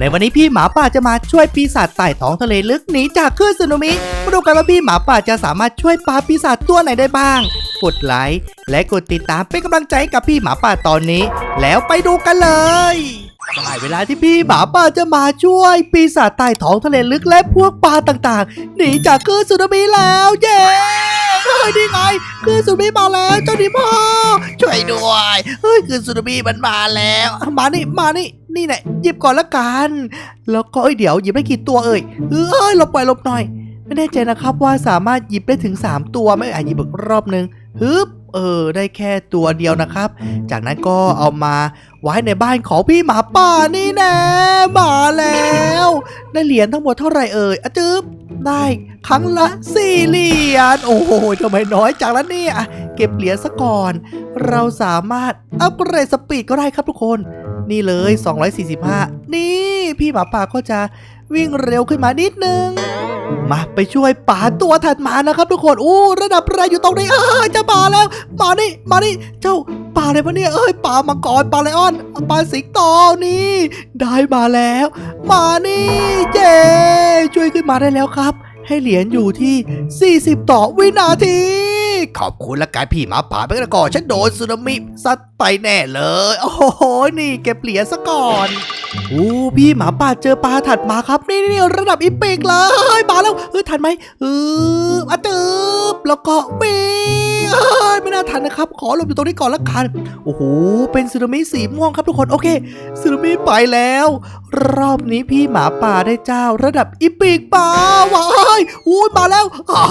ในวันนี้พี่หมาป่าจะมาช่วยปีศาจใต้ท้องทะเลลึกหนีจากคลื่นสึนามิมาดูกันว่าพี่หมาป่าจะสามารถช่วยปราปีศาจตัวไหนได้บ้าง กดไลค์และกดติดตามเป็นกำลังใจให้กับพี่หมาป่าตอนนี้ แล้วไปดูกันเลยได้เวลาที่พี่หมาป่าจะมาช่วยปีศาจใต้ท้องทะเลลึกและพวกปลาต่างๆ หนีจากคลื่นสึนามิแล้วเย้ เฮ้ยนี่ไงคือสุนามิมาแล้วเจ้าดิพ่อช่วยด้วยเฮ้ยคือสุนามิมันมาแล้ว มานี่มานี่นี่แหละหยิบก่อนละกัน แล้วก็เอ้ยเดี๋ยวหยิบได้กี่ตัวเอ่ยเอ้ยหลบไปหลบหน่อย ไม่แน่ใจนะครับว่าสามารถหยิบได้ถึง 3 ตัวไหม่อะหยิบอีกรอบนึงฮึบ เออ ได้แค่ตัวเดียวนะครับ จากนั้นก็เอามาไว้ในบ้านของพี่หมาป่านี่แน่มาแล้ว ได้เหรียญทั้งหมดเท่าไหร่เอ่ยอะจึ๊บได้ครั้งละสี่เหรียญโอ้โหทำไมน้อยจังแล้วเนี่ยอะเก็บเหรียญซะก่อน เราสามารถอัปเกรดสปีดก็ได้ครับทุกคนนี่เลย 245 นี่ พี่หมาป่าก็จะวิ่งเร็วขึ้นมานิดนึง มาไปช่วยป่าตัวถัดมานะครับทุกคนโอ้ระดับอะไรอยู่ตรงนี้เออจะมาแล้วมานี่มานี่เจ้าป่าอะไรวะเนี่ยเอ้ยป่ามังกรป่าไลออนป่าสิงโตนี่ ได้มาแล้ว มานี่เย้ช่วยขึ้นมาได้แล้วครับ ให้เหรียญอยู่ที่ 40 ต่อวินาทีขอบคุณละกันพี่หมาป่าไปกันก่อนฉันโดนสึนามิซัดไปแน่เลย โอ้โหนี่เก็บเหรียญซะก่อน โอ้พี่หมาป่าเจอปลาถัดมาครับนี่นี่ระดับอีปิกเลยมาแล้วเฮ้ยทันไหมเอออะตึบแล้วก็วิ่งเอ้ยไม่น่าทันนะครับ ขอหลบอยู่ตรงนี้ก่อนละกันโอ้โหเป็นสึนามิสีม่วงครับทุกคนโอเคสึนามิไปแล้ว รอบนี้พี่หมาป่าได้เจ้า ระดับอีปิกป่าว้ายอุ้ยมาแล้วอ่า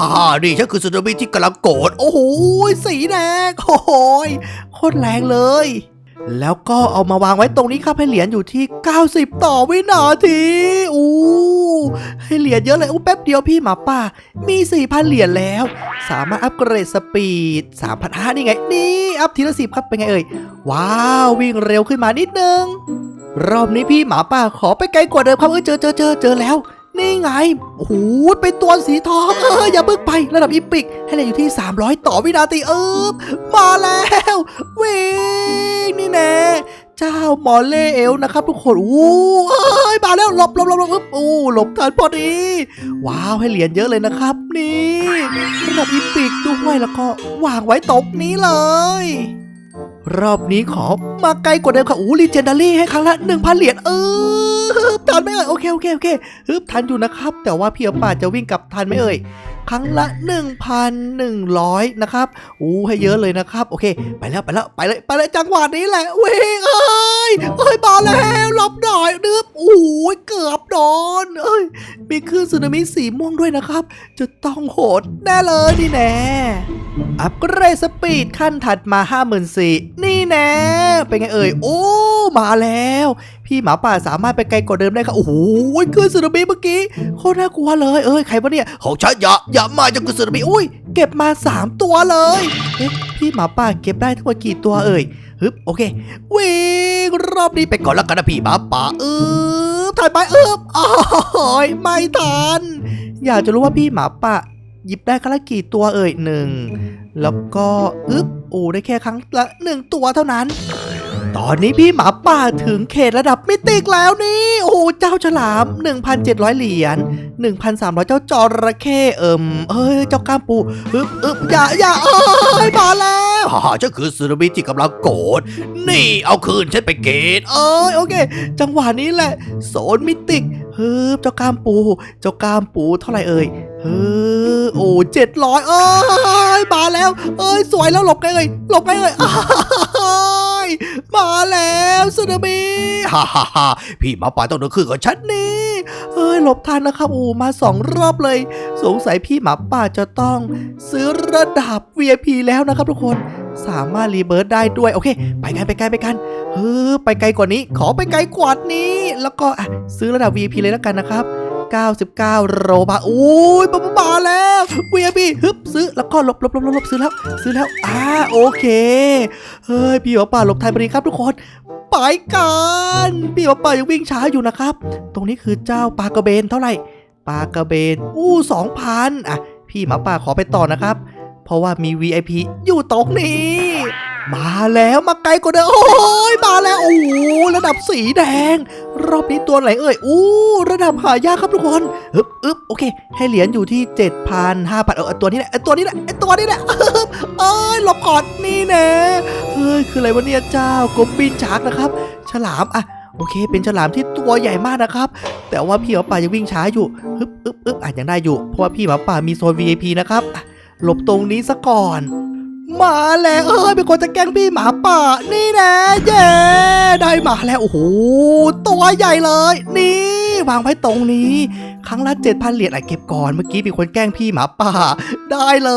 นี่ฉันคือสึนามิที่กำลังโกรธโอ้โหสีแดงโอ้โหโคตรแรงเลย แล้วก็เอามาวางไว้ตรงนี้ครับให้เหรียญอยู่ที่ 90 ต่อวินาทีอู้ให้เหรียญเยอะเลยอู้แป๊บเดียวพี่หมาป่า มี 4,000 เหรียญแล้ว สามารถอัปเกรดสปีด3,500นี่ไง นี่ อัพทีละสิบครับเป็นไงเอ่ย ว้าว วิ่งเร็วขึ้นมานิดนึง รอบนี้พี่หมาป่าขอไปไกลกว่าเดิมครับเออเจอเจอเจอเจอแล้ว นี่ไงโอ้โหเป็นตัวสีทองเอออย่าเพิ่งไประดับอีปิก ให้เหลืออยู่ที่ 300 ต่อวินาทีเออมาแล้ววิ่งนี่แน่เจ้าหมอเล่เอลนะครับทุกคนอู้เอ้ยมาแล้วหลบหลบหลบหลบอู้หลบทันพอดี ว้าวให้เหรียญเยอะเลยนะครับ นี่ระดับอีปิกด้วยแล้วก็วางไว้ตรงนี้เลย รอบนี้ขอมาไกลกว่าเดิมค่ะอู้ลีเจนดารี่ให้ครั้งละหนึ่งพันเหรียญเออทันไหมเอ่ยโอเคโอเคโอเคฮึบทันอยู่นะครับ แต่ว่าพี่ป่าจะวิ่งกลับทันไหมเอ่ย ครั้งละ 1,100 นะครับอู้ให้เยอะเลยนะครับ โอเค ไปแล้วไปแล้วไปเลยไปเลยจังหวะนี้แหละวิ่งเอ้ยเอ้ยมาแล้วหลบหน่อยนึบโอ้ยเกือบโดนเอ้ยมีคลื่นสึนามิสีม่วงด้วยนะครับ จะต้องโหดแน่เลยนี่แน่อัปเกรดสปีดขั้นถัดมา 54,000นี่แน่เป็นไงเอ่ยโอ้มาแล้ว พี่หมาป่าสามารถไปไกลกว่าเดิมได้ครับโอ้โหคลื่นสึนามิเมื่อกี้โคตรน่ากลัวเลย เอ้ยใครวะเนี่ยของฉันอย่าอย่ามาจะคลื่นสึนามิอุ้ย เก็บมา 3 ตัวเลย เอ๊ะ พี่หมาป่าเก็บได้ทั้งหมดกี่ตัวเอ่ยฮึบโอเควิ่งรอบนี้ไปก่อนแล้วกันนะพี่หมาป่าเออทันไหมเออโอ้ยไม่ทัน อยากจะรู้ว่าพี่หมาป่าหยิบได้ครั้งละกี่ตัวเอ่ยหนึ่งแล้วก็อึ๊บโอ้ได้แค่ครั้งละหนึ่งตัวเท่านั้น ตอนนี้พี่หมาป่าถึงเขตระดับมิติกแล้วนี่ โอ้โหเจ้าฉลาม 1,700 เหรียญ 1,300 เจ้าจระเข้เอิมเอ้ย เจ้าก้ามปูอึ๊บอึ๊บอย่าอย่าเอ้ยมาแล้วฮ่าฉันคือสึนามิที่กำลังโกรธ นี่เอาคืนฉันไปเกตเอ้ย โอเค จังหวะนี้แหละ โซนมิติกฮึบเจ้าก้ามปู เจ้าก้ามปูเท่าไหร่เอ่ยเฮ้อโอ้เจ็ดร้อยเอ้ยมาแล้ว เอ้ย สวยแล้วหลบไงเอ่ยหลบไงเอ้ย มาแล้วสึนามิฮ่าฮ่าฮ่าพี่หมาป่าต้องเดินขึ้นกับฉันนี่เอ้ยหลบทันนะครับโอ้มาสองรอบเลย สงสัยพี่หมาป่าจะต้อง ซื้อระดับ VIP แล้วนะครับทุกคนสามารถรีเบิร์ดได้ด้วยโอเค ไปกันไปไกันไปกันเฮ้อไปไกลกว่านี้ ขอไปไกลกว่านี้ แล้วก็ซื้อระดับ VIP เลยแล้วกันนะครับ 99 โรบาทอุ้ยมามาแล้ว VIP ฮึบซื้อแล้วก็ลบหลบหลบหลบหลบซื้อแล้ว ซื้อแล้วอ่าโอเค เฮ้ย พี่หมาป่าหลบทันพอดีครับทุกคนไปกันพี่หมาป่ายังวิ่งช้าอยู่นะครับ ตรงนี้คือเจ้าปลากระเบนเท่าไหร่ปลากระเบนอู้สองพันอะ พี่หมาป่าขอไปต่อนะครับ เพราะว่ามี VIP อยู่ตรงนี้ มาแล้วมาไกลกว่าเดิมโอ้ยมาแล้วโอ้โหระดับสีแดง รอบนี้ตัวไหนเอ่ยอู้ระดับหายากครับทุกคนอึบอึบโอเค ให้เหรียญอยู่ที่7,000 5,000เออตัวนี้แหละไอตัวนี้แหละไอตัวนี้แหละอึ๊บเอ้ยหลบก่อนนี่แน่เฮ้ยคืออะไรวะเนี่ยเจ้ากบบินชาร์กนะครับ ฉลามอะโอเค เป็นฉลามที่ตัวใหญ่มากนะครับ แต่ว่าพี่หมาป่ายังวิ่งช้าอยู่ฮึบอึบอึบอะยังได้อยู่เพราะว่าพี่หมาป่ามีโซน VIP นะครับหลบตรงนี้ซะก่อน มาแล้วเอ้ยเป็นคนจะแกล้งพี่หมาป่า นี่นะเย้ได้มาแล้วโอ้โหตัวใหญ่เลย นี่ วางไว้ตรงนี้ ครั้งละเจ็ดพันเหรียญอะเก็บก่อนเมื่อกี้มีคนแกล้งพี่หมาป่า ได้เล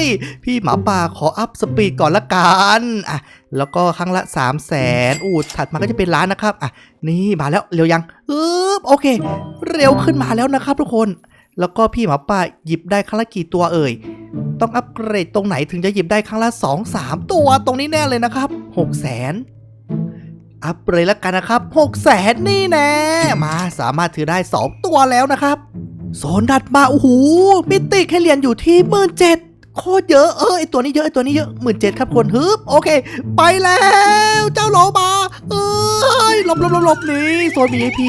ย พี่หมาป่าขออัพสปีดก่อนละกันอะแล้วก็ครั้งละ 3 0 0แสนอู้ถัดมาก็จะเป็นล้านนะครับ อะ นี่มาแล้วเร็วยังอึ๊บโอเค เร็วขึ้นมาแล้วนะครับทุกคน แล้วก็พี่หมาป่าหยิบได้ครั้งละกี่ตัวเอ่ย ต้องอัปเกรดตรงไหนถึงจะหยิบได้ครั้งละ 2 3 ตัวตรงนี้แน่เลยนะครับ 6 0แสนอัพเลยแล้วกันนะครับ 6 0แสนนี่แน่มาสามารถถือได้ 2 ตัวแล้วนะครับ โซนดัดมา โอ้โห มิติให้เหรียญอยู่ที่หมื่นเจ็ดโคตรเยอะ เออไอตัวนี้เยอะไอตัวนี้เยอะหมื่นเจ็ดครับคนฮึบโอเค ไปแล้ว เจ้าโลมา เอ้ยหลบหลบหลบหลบนี่โซน VIP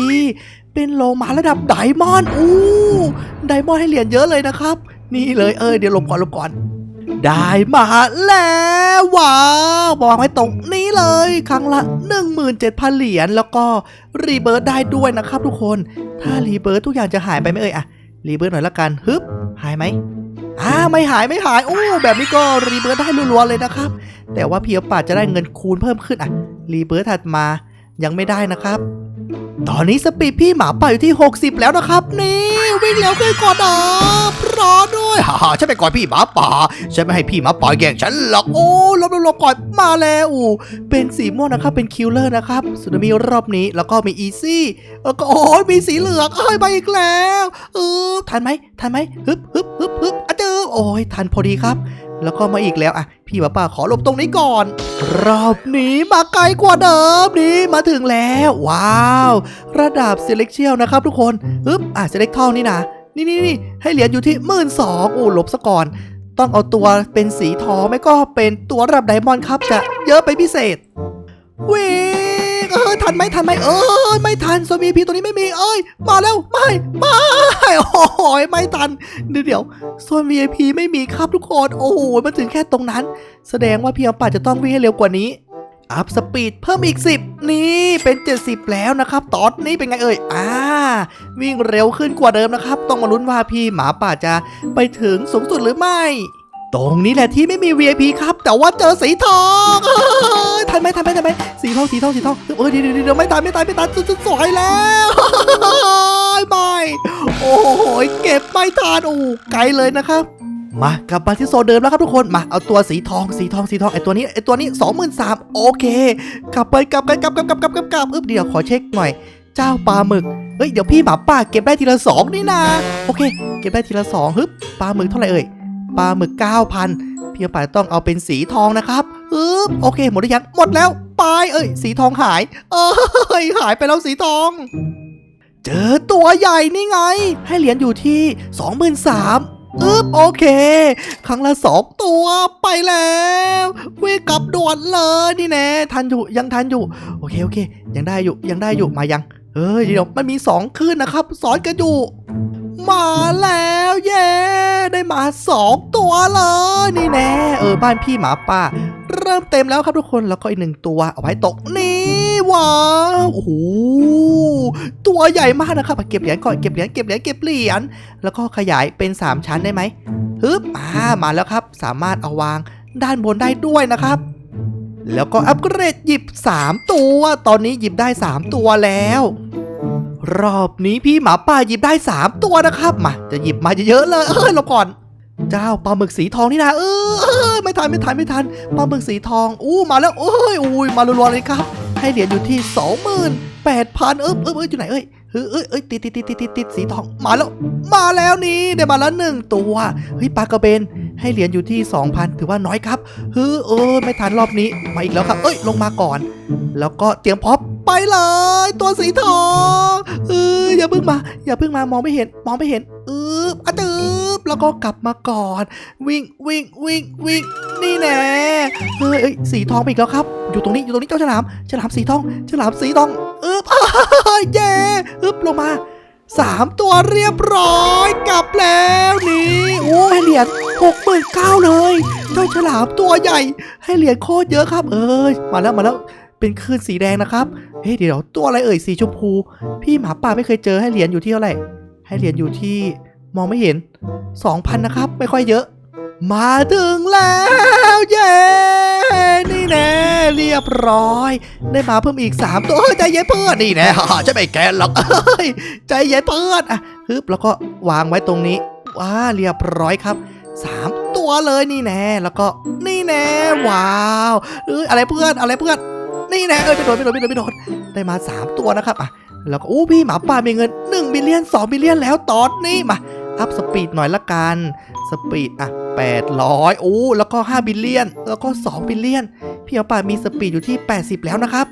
เป็นโลมาระดับไดมอนด์อู้ไดมอนด์ให้เหรียญเยอะเลยนะครับ นี่เลยเออเดี๋ยวหลบก่อนหลบก่อน ได้มาแล้วว้าววางไว้ตรงนี้เลย ครั้งละ 17,000 เหรียญแล้วก็รีเบิร์ตได้ด้วยนะครับทุกคน ถ้ารีเบิร์ตทุกอย่างจะหายไปไหมเอ่ยอะรีเบิร์ตหน่อยละกันฮึบหายไหมอ่าไม่หายไม่หายโอ้แบบนี้ก็รีเบิร์ตได้รัวๆเลยนะครับ แต่ว่าเพียวป่าจะได้เงินคูณเพิ่มขึ้นอะรีเบิร์ตถัดมายังไม่ได้นะครับ ตอนนี้สปีดพี่หมาป่าอยู่ที่ 60 แล้วนะครับ นี่ วิ่งเร็วขึ้นก่อนนะรอด้วยฮ่าฮ่าฉันไปก่อนพี่หมาป่า ฉันไม่ให้พี่หมาป่าแย่งฉันหรอกโอ้ลบลบลบก่อนมาแล้วเป็นสีม่วงนะครับ เป็นคิลเลอร์นะครับสุดมีรอบนี้แล้วก็มีอีซี่แล้วก็โอ้ยมีสีเหลืองเอ้ยไปอีกแล้วเออทันไหมทันไหมฮึบฮึบฮึบฮึบอะเจอโอ้ยทันพอดีครับ แล้วก็มาอีกแล้วอะพี่หมาป่าขอหลบตรงนี้ก่อน รอบนี้มาไกลกว่าเดิมนี่มาถึงแล้ว ว้าว ระดับ Select นะครับทุกคนอึ๊บอะ Select ทองนี่นะนี่นี่นี่ให้เหรียญอยู่ที่หมื่นสองโอ้หลบซะก่อน ต้องเอาตัวเป็นสีทองไม่ก็เป็นตัวระดับไดมอนด์ครับจะเยอะไปพิเศษวิ่งเอ อทันไหมทันไหมเออไม่ทันโซบีพีตัวนี้ไม่มีเอ้ยมาแล้วไม่ไม่โอ้โหไม่ทันเดี๋ยวเดี๋ยวโซน VIP ไม่มีครับทุกคนโอ้โหมาถึงแค่ตรงนั้น แสดงว่าพี่อัปปาจะต้องวิ่งให้เร็วกว่านี้อัพสปีดเพิ่มอีก 10 นี่เป็น 70 แล้วนะครับ ตอนนี้เป็นไงเอ่ยอ่าวิ่งเร็วขึ้นกว่าเดิมนะครับ ต้องมาลุ้นว่าพี่หมาป่าจะไปถึงสูงสุดหรือไม่ ตรงนี้แหละที่ไม่มี VIP ครับ แต่ว่าเจอสีทองทันไหมทันไหมทันไหมสีทองสีทองสีทองเออเดี๋ยวเดี๋ยวเดี๋ยวไม่ทันไม่ทันไม่ทันสุดสวยแล้วไม่โอ้โหเก็บไม่ทันโอ้ไกลเลยนะครับมากลับมาที่โซเดิมแล้วครับทุกคนมาเอาตัวสีทองสีทองสีทองไอตัวนี้ไอตัวนี้สองหมื่นสามโอเคกลับไปกลับกันกลับกลับกลับกลับกลับกลับอึ๊บเดี๋ยวขอเช็คหน่อย เจ้าปลาหมึกเฮ้ยเดี๋ยวพี่หมาป่าเก็บได้ทีละสองนี่นาโอเค เก็บได้ทีละสองฮึบปลาหมึกเท่าไหร่เอ่ย ปลาหมึกเก้าพันพี่ป่าต้องเอาเป็นสีทองนะครับฮึบโอเค หมดหรือยังหมดแล้วไปเอ้ย สีทองหาย เอ้ยหายไปแล้วสีทอง เจอตัวใหญ่นี่ไง ให้เหรียญอยู่ที่ 23,000อึ๊บโอเค ครั้งละสองตัวไปแล้ววิ่งกลับด่วนเลยนี่แน่ทันอยู่ยังทันอยู่ โอเคโอเค ยังได้อยู่ยังได้อยู่มายังเฮ้ยเดี๋ยวมันมีสองคืนนะครับสอนกันอยู่ มาแล้วเย้ได้มาสองตัวเลยนี่แน่เออบ้านพี่หมาป่า เริ่มเต็มแล้วครับทุกคนแล้วก็อีกหนึ่งตัวเอาไว้ตกนี่ว้าวโอ้โหตัวใหญ่มากนะครับเก็บเหรียญก่อนเก็บเหรียญเก็บเหรียญเก็บเหรียญแล้วก็ขยายเป็น 3 ชั้นได้ไหมฮึบอ่ามาแล้วครับ สามารถเอาวางด้านบนได้ด้วยนะครับแล้วก็อัปเกรดหยิบ 3 ตัว ตอนนี้หยิบได้ 3 ตัวแล้ว รอบนี้พี่หมาป่าหยิบได้ 3 ตัวนะครับ มา จะหยิบมาเยอะๆเลย เอ้ยหลบก่อน เจ้าปลาหมึกสีทองนี่นะเออเออไม่ทันไม่ทันไม่ทันปลาหมึกสีทองอู้มาแล้วโอ้ยอุ้ยมารัวๆเลยครับ ให้เหรียญอยู่ที่ 28,000 เออเออเอออยู่ไหนเอ้ยเฮ้ยเอ้ยเอ้ยติดติดติดติดติดติดสีทองมาแล้ว มาแล้วนี่ได้มาแล้วหนึ่งตัวเฮ้ยปลากระเบน ให้เหรียญอยู่ที่ 2,000 ถือว่าน้อยครับเฮ้ยเออไม่ทันรอบนี้มาอีกแล้วครับ เอ้ยลงมาก่อน แล้วก็เตรียมพร้อมไปเลย ตัวสีทองเอออย่าเพิ่งมา อย่าเพิ่งมามองไม่เห็นมองไม่เห็นเอออะตืบแล้วก็กลับมาก่อน วิ่งวิ่งวิ่งวิ่งนี่แน่เฮ้ยเอ้ยสีทองไปอีกแล้วครับ อยู่ตรงนี้อยู่ตรงนี้เจ้าฉลามฉลามสีทองฉลามสีทองเอึบเย้อึบลงมาสามตัวเรียบร้อยกลับแล้วนี่โอ้ให้เหรียญ หกหมื่นเก้าเลยเจ้าฉลามตัวใหญ่ ให้เหรียญโคตรเยอะครับ เอ้ยมาแล้วมาแล้วเป็นคลื่นสีแดงนะครับเฮ้ยเดี๋ยวตัวอะไรเอ่ยสีชมพู พี่หมาป่าไม่เคยเจอให้เหรียญอยู่ที่เท่าไหร่ให้เหรียญอยู่ที่มองไม่เห็น2,000นะครับ ไม่ค่อยเยอะ มาถึงแล้วเย้นี่แน่เรียบร้อย ได้มาเพิ่มอีก 3 ตัวเฮ้ใจเย็นเพื่อนนี่แน่จะไม่แกนหรอกเอ้ใจเย็นเพื่อนอะฮึบแล้วก็วางไว้ตรงนี้ว้าเรียบร้อยครับ สามตัวเลยนี่แน่แล้วก็นี่แน่ว้าวเอ้ยอะไรเพื่อนอะไรเพื่อนนี่แน่เอ้ยไม่โดนไม่โดนไม่โดนไม่โดนได้มา 3 ตัวนะครับอะแล้วก็อู้พี่หมาป่ามีเงิน1บิลเลียน2บิลเลียนแล้วตอนนี้มาอัพสปีดหน่อยละกันสปีดอะ800โอ้แล้วก็ 5 บิลเลียน แล้วก็ 2 บิลเลียน พี่หมาป่ามีสปีดอยู่ที่ 80 แล้วนะครับ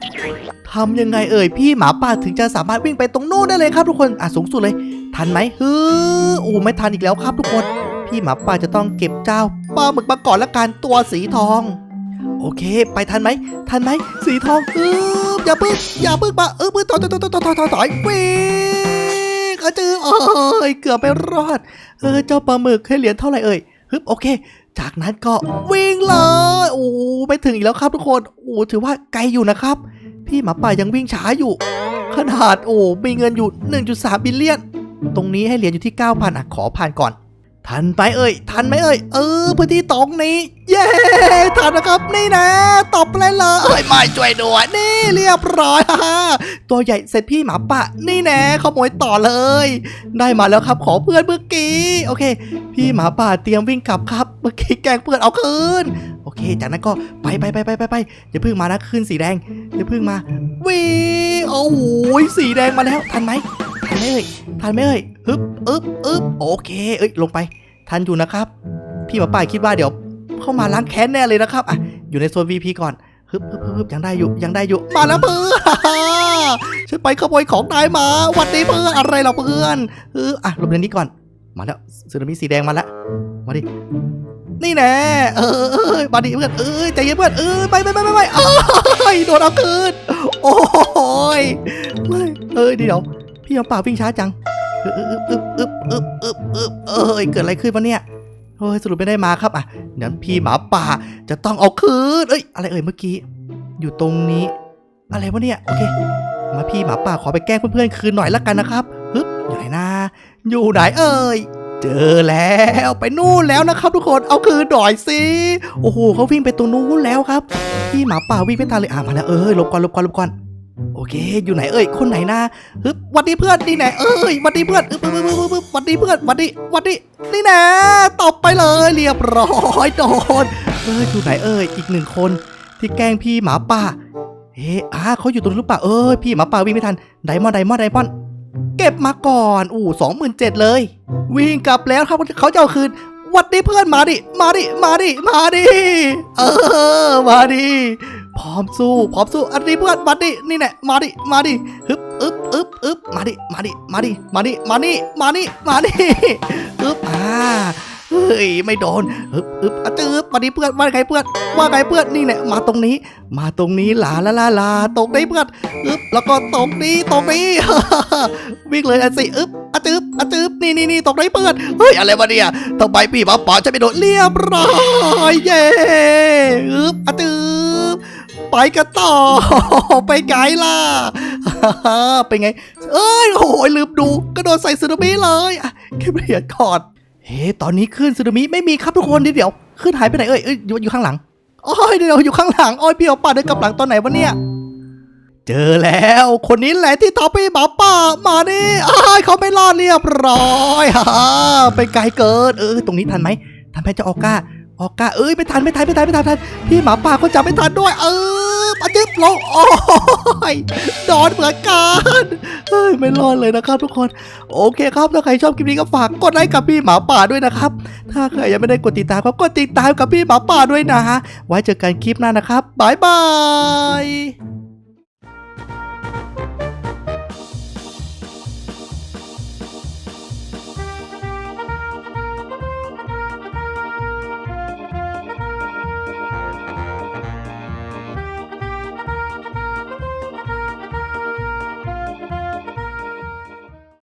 ทำยังไงเอ่ยพี่หมาป่าถึงจะสามารถวิ่งไปตรงโน้นได้เลยครับทุกคนอะสูงสุดเลย ทันไหมฮึโอ้ไม่ทันอีกแล้วครับทุกคน พี่หมาป่าจะต้องเก็บเจ้าปลาหมึกมาก่อนละกันตัวสีทอง โอเค ไปทันไหมทันไหมสีทองอึ๊บอย่าพึ่งอย่าพึ่งมาเออพึ่งต่อยต่อยต่อยต่อยต่อยต่อยต่อยวิ่งอาจือเอ้ยเกือบไปรอด เออเจ้าปลาหมึกให้เหรียญเท่าไหร่เอ่ยฮึบโอเค จากนั้นก็วิ่งเลยโอ้ไปถึงอีกแล้วครับทุกคนโอ้ถือว่าไกลอยู่นะครับ พี่หมาป่ายังวิ่งช้าอยู่ ขนาดโอ้มีเงินอยู่ 1.3บิลเลียน ตรงนี้ให้เหรียญอยู่ที่ 9,000อะขอผ่านก่อน ทันไปเอ่ย ทันไหมเอ่ย เออพื้นที่ตรงนี้เย้ทันนะครับนี่นะตบเลยเลยเอ้ยไม่ช่วยด้วยนี่เรียบร้อยฮ่าตัวใหญ่เสร็จพี่หมาป่านี่แน่ขโมยต่อเลย ได้มาแล้วครับขอเพื่อนเมื่อกี้โอเค พี่หมาป่าเตรียมวิ่งกลับครับเมื่อกี้แกล้งเพื่อนเอาคืนโอเค จากนั้นก็ไปไปไปไปไปไปอย่าเพิ่งมานะคืนสีแดงอย่าเพิ่งมาวิ่งโอ้โหสีแดงมาแล้วทันไหมทันไหมเอ่ยทันไหมเอ่ยฮึบอึบอึบโอเค เอ้ยลงไป ทันอยู่นะครับ พี่หมาป่าคิดว่าเดี๋ยว เข้ามาล้างแค้นแน่เลยนะครับอะอยู่ในโซน VP ก่อนฮึบฮึบฮึบยังได้อยู่ยังได้อยู่มาแล้วเพื่อนฉันไปขโมยของนายมาหวันดีเพื่อนอะไรเราเพื่อนเอออะหลบเรื่องนี้ก่อน มาแล้วสึนามิสีแดงมาแล้วมาดินี่แน่เออเออมาดิเพื่อนเออใจเย็นเพื่อนเออไปไปไปไปไปเอ้ยโดนเอาคืนโอ้ยเออเดี๋ยวพี่เอาป่าวิ่งช้าจังอึบอึบอึบอึบอึบอึบอึบเอ้ยเกิดอะไรขึ้นวะเนี่ย โอ้ยสรุปไม่ได้มาครับอะเดี๋ยพี่หมาป่าจะต้องเอาคืนเอ้ย อะไรเอ่ยเมื่อกี้ อยู่ตรงนี้ อะไรวะเนี่ย โอเค มาพี่หมาป่าขอไปแกล้งเพื่อนๆคืนหน่อยละกันนะครับฮึบอยู่ไหนนะอยู่ไหนเอ่ยเจอแล้วไปนู่นแล้วนะครับ ทุกคนเอาคืนหน่อยสิโอ้โหเขาวิ่งไปตรงนู้นแล้วครับพี่หมาป่าวิ่งไม่ทันเลยอะมาแล้วเอ้ยหลบก่อนหลบก่อนหลบก่อน โอเค อยู่ไหนเอ่ยคนไหนนะฮึบวัดดีเพื่อนนี่ไหนเอ้ยวัดดีเพื่อนอึ๊บอึ๊บอึ๊บอึ๊บวัดดีเพื่อนวัดดีวัดดีนี่แน่ตบไปเลยเรียบร้อยโดนเอ้ยอยู่ไหนเอ่ยอีกหนึ่งคน ที่แกล้งพี่หมาป่าเอ๊ะอ่าเขาอยู่ตรงนู้นหรือเปล่าเอ้ยพี่หมาป่าวิ่งไม่ทันไดมอนด์ไดมอนด์ไดมอนด์เก็บมาก่อนอู้สองหมื่นเจ็ดเลย วิ่งกลับแล้วครับเขาจะเอาคืนวัดดีเพื่อนมาดิ มาดิ มาดิ มาดิ เออ มาดิ พร้อมสู้พร้อมสู้อันนี้เพื่อนมาดินี่แหละมาดิมาดิฮึบอึบอึบอึบมาดิมาดิมาดิมาดิมานี่มานี่มานี่อึบอ่าเฮ้ยไม่โดนอึบอึบอะจืบมาดิเพื่อนว่าไงเพื่อนว่าไงเพื่อนนี่แหละมาตรงนี้ มาตรงนี้ลาลาลาลาตรงนี้เพื่อนอึบแล้วก็ตรงนี้ตรงนี้วิ่งเลยอันสิอึบอะจืบอะจืบนี่นี่นี่ตรงนี้เพื่อนเฮ้ยอะไรวะเนี่ยทำไมพี่หมาป่าจะไปโดนเรียบร้อยเย้อึบอะจืบ ไปกันต่อ ไปไกลล่ะเป็นไง เอ้ยโอ้ยลืมดู กระโดดใส่สึนามิเลยอ่เก็บเหรียญก่อนเฮ้ตอนนี้ขึ้นสึนามิไม่มีครับทุกคนเดี๋ยวขึ้นหายไปไหนเอ้ยเอ้ยอยู่อยู่ข้างหลังโอ้ยเดี๋ยวอยู่ข้างหลังโอ้ยพี่เอาป่าเดินกลับหลังตอนไหนวะเนี่ย เจอแล้ว คนนี้แหละที่ทำให้หมาป่ามานี่อ้ายเขาไม่รอดเรียบร้อยฮ่าไปไกลเกินเออตรงนี้ทันไหมทันไหมเจะออก้า ออกกาเอ้ยไม่ทันไม่ทันไม่ทันไม่ทันทันพี่หมาป่าก็จับไม่ทันด้วย เออปะจิ๊บลงโอ้ยโดนเหมือนกันเฮ้ยไม่รอดเลยนะครับทุกคน โอเคครับถ้าใครชอบคลิปนี้ก็ฝากกดไลค์กับพี่หมาป่าด้วยนะครับ ถ้าใครยังไม่ได้กดติดตามก็กดติดตามกับพี่หมาป่าด้วยนะไว้เจอกันคลิปหน้านะครับบ๊ายบาย